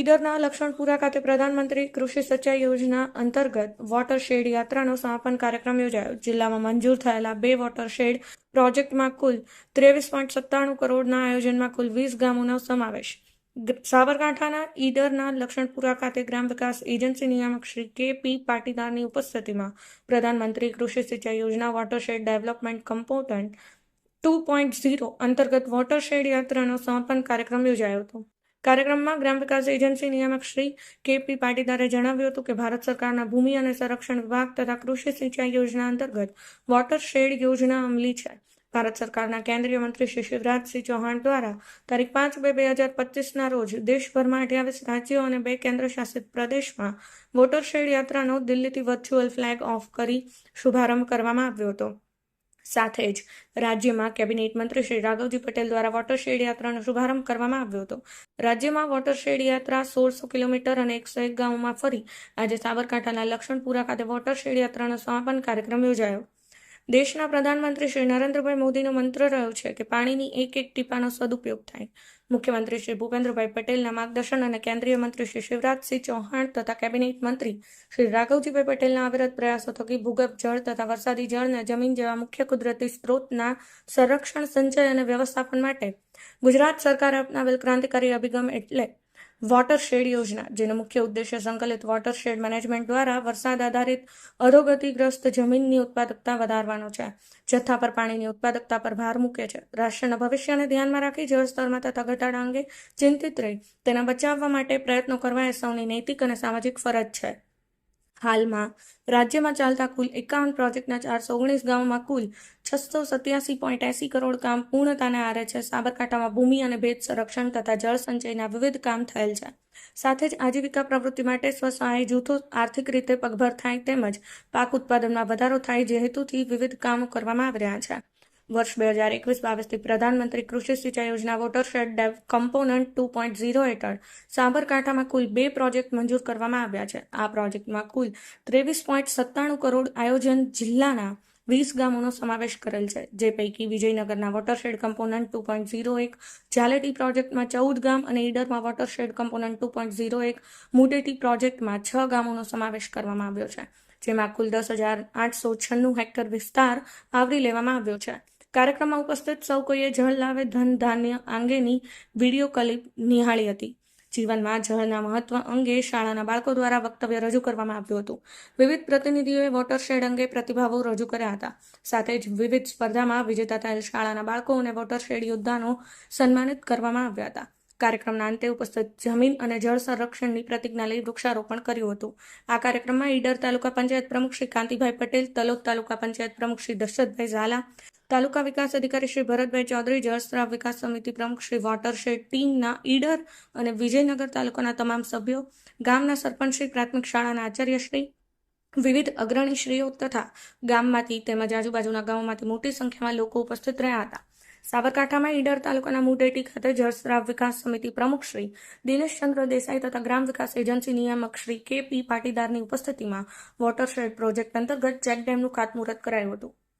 ઈડરના લક્ષ્મણપુરા ખાતે પ્રધાનમંત્રી કૃષિ સિંચાઈ યોજના અંતર્ગત વોટરશેડ યાત્રાનો સમાપન કાર્યક્રમ યોજાયો. જિલ્લામાં મંજૂર થયેલા બે વોટરશેડ પ્રોજેક્ટમાં કુલ ત્રેવીસ પોઈન્ટ સત્તાણું કરોડના આયોજનમાં કુલ વીસ ગામોનો સમાવેશ. સાબરકાંઠાના ઈડરના લક્ષણપુરા ખાતે ગ્રામ વિકાસ એજન્સી નિયામક શ્રી કે પી પાટીદારની ઉપસ્થિતિમાં Pradhan Mantri Krishi Sinchai Yojana watershed development component two point zero અંતર્ગત વોટરશેડ યાત્રાનો સમાપન કાર્યક્રમ યોજાયો હતો. કાર્યક્રમમાં ગ્રામ વિકાસ એજન્સી નિયામક શ્રી કેપી પાટીદારે જણાવ્યું હતું કે ભારત સરકારના ભૂમિ અને સંરક્ષણ વિભાગ તથા કૃષિ સિંચાઈ યોજના અંતર્ગત વોટરશેડ યોજના અમલી છે. ભારત સરકારના કેન્દ્રીય મંત્રી શ્રી શિવરાજસિંહ ચૌહાણ દ્વારા તારીખ પાંચ બે બે હજાર પચીસના રોજ દેશભરમાં અઠ્યાવીસ રાજ્યો અને બે કેન્દ્રશાસિત પ્રદેશમાં વોટરશેડ યાત્રાનો દિલ્હીથી વર્ચ્યુઅલ ફ્લેગ ઓફ કરી શુભારંભ કરવામાં આવ્યો હતો. સાથે જ રાજ્યમાં કેબિનેટ મંત્રી શ્રી રાઘવજી પટેલ દ્વારા વોટરશેડ યાત્રાનો શુભારંભ કરવામાં આવ્યો હતો. રાજ્યમાં વોટરશેડ યાત્રા સોળસો કિલોમીટર અને એકસો એક ગામોમાં ફરી આજે સાબરકાંઠાના લક્ષ્મણપુરા ખાતે વોટરશેડ યાત્રાનો સમાપન કાર્યક્રમ યોજાયો. દેશના પ્રધાનમંત્રી શ્રી નરેન્દ્રભાઈ મોદીનો મંત્ર રહ્યો છે કે પાણીની એક એક ટીપાનો સદુપયોગ થાય. મુખ્યમંત્રી શ્રી ભૂપેન્દ્રભાઈ પટેલના માર્ગદર્શન અને કેન્દ્રીય મંત્રી શ્રી શિવરાજસિંહ ચૌહાણ તથા કેબિનેટ મંત્રી શ્રી રાઘવજીભાઈ પટેલના અવિરત પ્રયાસો થકી ભૂગર્ભ જળ તથા વરસાદી જળને જમીન જેવા મુખ્ય કુદરતી સ્ત્રોતના સંરક્ષણ, સંચય અને વ્યવસ્થાપન માટે ગુજરાત સરકારે અપનાવેલ ક્રાંતિકારી અભિગમ એટલે વોટરશેડ યોજના, જેનો મુખ્ય ઉદ્દેશ્ય સંકલિત વોટરશેડ મેનેજમેન્ટ દ્વારા વરસાદ આધારિત અધોગતિગ્રસ્ત જમીનની ઉત્પાદકતા વધારવાનો છે. જથ્થા પર પાણીની ઉત્પાદકતા પર ભાર મૂકે છે. રાષ્ટ્રના ભવિષ્યને ધ્યાનમાં રાખી જળસ્તરમાં થતા ઘટાડા અંગે ચિંતિત રહી. તેના બચાવવા માટે પ્રયત્નો કરવા એ સૌની નૈતિક અને સામાજિક ફરજ છે. હાલમાં રાજ્યમાં ચાલતા કુલ એકાવન પ્રોજેક્ટના ચારસો ઓગણીસ ગામોમાં કુલ છસો સત્યાસી પોઈન્ટ એસી કરોડ કામ પૂર્ણતાને આરે છે. સાબરકાંઠામાં ભૂમિ અને ભેજ સંરક્ષણ તથા જળ સંચયના વિવિધ કામ થયેલ છે. સાથે જ આજીવિકા પ્રવૃત્તિ માટે સ્વસહાય જૂથો આર્થિક રીતે પગભર થાય તેમજ પાક ઉત્પાદનમાં વધારો થાય જે હેતુથી વિવિધ કામો કરવામાં આવી રહ્યા છે. વર્ષ બે હજાર એકવીસ બાવીસથી Pradhan Mantri Krishi Sinchai Yojana watershed dev component two point zero હેઠળ સાબરકાંઠામાં કુલ બે પ્રોજેક્ટ મંજૂર કરવામાં આવ્યા છે. આ પ્રોજેક્ટમાં કુલ ત્રેવીસ પોઈન્ટ સત્તાણું કરોડ આયોજન જિલ્લાના વીસ ગામોનો સમાવેશ કરેલ છે, જે પૈકી વિજયનગરના watershed component two point zero એક ઝાલેટી પ્રોજેક્ટમાં ચૌદ ગામ અને ઈડરમાં watershed component two point zero એક મુડેટી પ્રોજેક્ટમાં છ ગામોનો સમાવેશ કરવામાં આવ્યો છે, જેમાં કુલ દસ હજાર આઠસો છન્નું હેક્ટર વિસ્તાર આવરી લેવામાં આવ્યો છે. કાર્યક્રમમાં ઉપસ્થિત સૌ કોઈએ જળ લાવે, ધન, ધાન્ય અંગેની વીડિયો ક્લિપ નિહાળી હતી. જીવનમાં જળના મહત્વ અંગે શાળાના બાળકો દ્વારા વક્તવ્ય રજૂ કરવામાં આવ્યું હતું. વિવિધ પ્રતિનિધિઓએ વોટરશેડ અંગે પ્રતિભાવો રજૂ કર્યા હતા. સાથે જ વિવિધ સ્પર્ધામાં વિજેતા થયેલ શાળાના બાળકો અને વોટરશેડ યોદ્ધાનો સન્માનિત કરવામાં આવ્યા હતા. કાર્યક્રમના અંતે ઉપસ્થિત જમીન અને જળ સંરક્ષણની પ્રતિજ્ઞા લઈ વૃક્ષારોપણ કર્યું હતું. આ કાર્યક્રમમાં ઈડર તાલુકા પંચાયત પ્રમુખ શ્રી કાંતિભાઈ પટેલ, તલોદ તાલુકા પંચાયત પ્રમુખ શ્રી દશરથભાઈ ઝાલા, તાલુકા વિકાસ અધિકારી શ્રી ભરતભાઈ ચૌધરી જળસ્ત્રાવ વિકાસ સમિતિ પ્રમુખ શ્રી વોટરશેડ ટીમના ઈડર અને વિજયનગર તાલુકાના તમામ સભ્યો, ગામના સરપંચ શ્રી પ્રાથમિક શાળાના આચાર્યશ્રી વિવિધ અગ્રણીશ્રીઓ તથા ગામમાંથી તેમજ આજુબાજુના ગામોમાંથી મોટી સંખ્યામાં લોકો ઉપસ્થિત રહ્યા હતા. સાબરકાંઠામાં ઈડર તાલુકાના મુડેટી ખાતે જળસ્રાવ વિકાસ સમિતિ પ્રમુખ શ્રી દિનેશચંદ્ર દેસાઈ તથા ગ્રામ વિકાસ એજન્સી નિયામક શ્રી કે પી પાટીદારની ઉપસ્થિતિમાં વોટરશેડ પ્રોજેક્ટ અંતર્ગત ચેકડેમનું ખાતમુહૂર્ત કરાયું હતું.